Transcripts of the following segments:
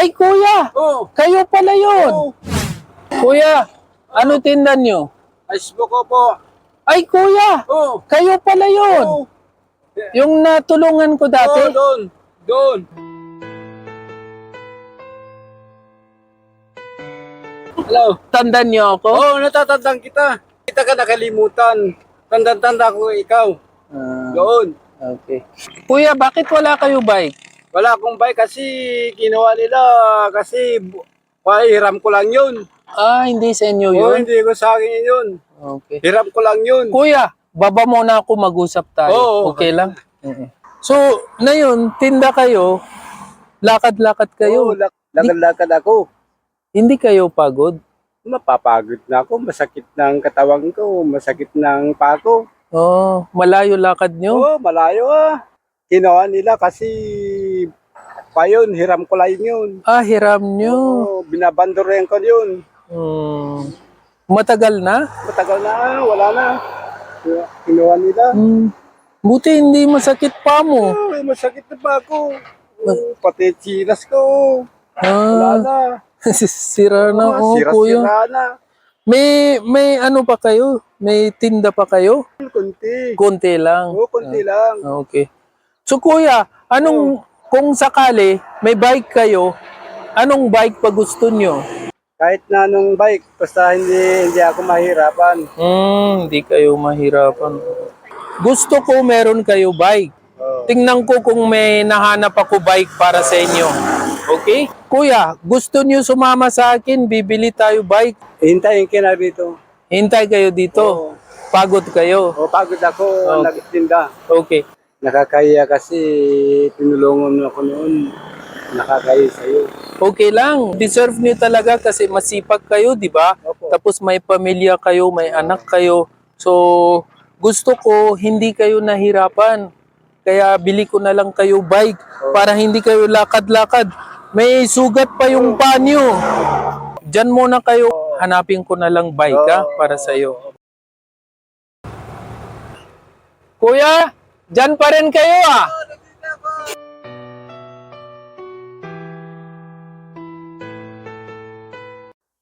Ay, kuya! Oo. Kayo pala yun! Oo. Kuya, ano tindan nyo? Facebook ko po. Ay, kuya! Oo. Kayo pala yun! Oo. Yung natulungan ko Oo, dati? doon. Doon. Hello. Tandan nyo ako? Oo, natatandang kita. Kita ka nakalimutan. Tanda-tanda ko ikaw. Ah, Doon. okay. Kuya, bakit wala kayo bike? Wala akong bike kasi kinuha nila kasi bu- hiram ko lang yun. Ah, hindi sa inyo Oo, yun? hindi ko sa akin yun. Okay. Hiram ko lang yun. Kuya, baba muna ako mag-usap tayo. Oo. Okay lang? Oo. So, na yun, tinda kayo, lakad-lakad Oo, kayo. lak- lakad-lakad ako. Hindi kayo pagod? Mapapagod na ako. Masakit ng katawan ko. Masakit ng pako. Oh, malayo lakad nyo? Oo, malayo ah. Kinuha nila kasi pa yun, hiram ko lang yun. Ah, hiram nyo. Oo, binabandoren ko yun. Hmm. Matagal na? Matagal na, wala na. Kinuha nila. Hmm. Buti hindi masakit pa mo. Oo, masakit na pa ako. Oo, pati chilas ko. Wala Ah, na. sira na Oo, oh, kuya. Sira-sira na. May, may ano pa kayo? May tinda pa kayo? Kunti. Konti lang. Oo, kunti lang. Ah, Okay. So kuya, anong kung sakali may bike kayo, anong bike pa gusto nyo? Kahit na anong bike, basta hindi, hindi ako mahirapan. Hmm, hindi kayo mahirapan. Gusto ko meron kayo bike. Tingnan ko kung may nahanap ako bike para sa inyo. Okay? Kuya, gusto nyo sumama sa akin, bibili tayo bike. Hintayin ka na dito. Hintay kayo dito. Oo. Pagod kayo. O, pagod ako, Okay. nagtinda. Okay. Nakakaya kasi tinulungan mo ako noon. Nakakaya sa'yo. Okay lang. Deserve niyo talaga kasi masipag kayo, di ba? Tapos may pamilya kayo, may anak kayo. So, gusto ko hindi kayo nahirapan. Kaya bili ko na lang kayo bike para hindi kayo lakad-lakad. May sugat pa yung panyo. Diyan muna kayo. Hanapin ko na lang bike ha, para sa iyo. Kuya, diyan pa rin kayo ah.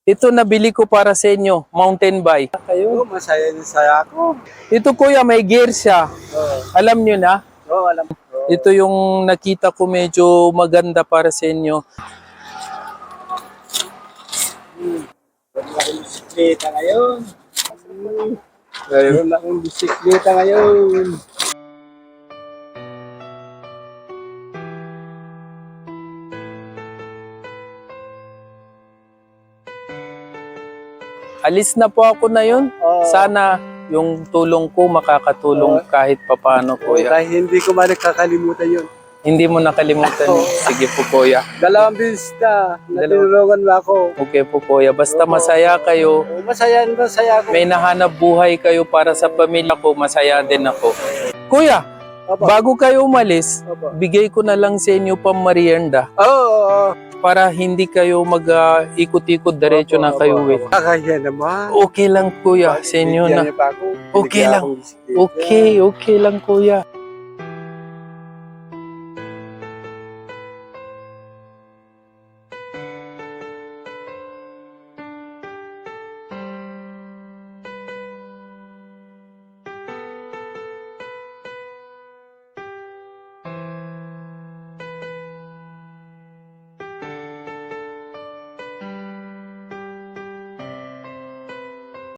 Ito nabili ko para sa inyo, mountain bike. Kayo? Oo, masaya na saya ako. Ito kuya, may gear siya. Oo, Alam nyo na, Oo, alam ko. ito yung nakita ko medyo maganda para sa inyo. Akong bisikleta ngayon. Hmm, akong bisikleta ngayon. Alis na po ako na yun. Oo. Sana yung tulong ko makakatulong kahit papano kuya. Dahil hindi ko man nakakalimutan yun. Hindi mo nakalimutan. Oo. Sige po kuya. Dalawang beses na, natulungan mo ako. Okay po kuya. Basta Oo. masaya kayo. Oo, Masaya, masaya ako. May nahanap buhay kayo para sa pamilya ko. Masaya din ako. Kuya, Opo. bago kayo umalis, Opo. bigay ko na lang sa inyo pang merienda Oo, oo, oo. Para hindi kayo mag-ikot-ikot diretso na kayo opo. Kakaya naman. Okay lang kuya sa inyo na. Okay lang. Okay, okay lang kuya.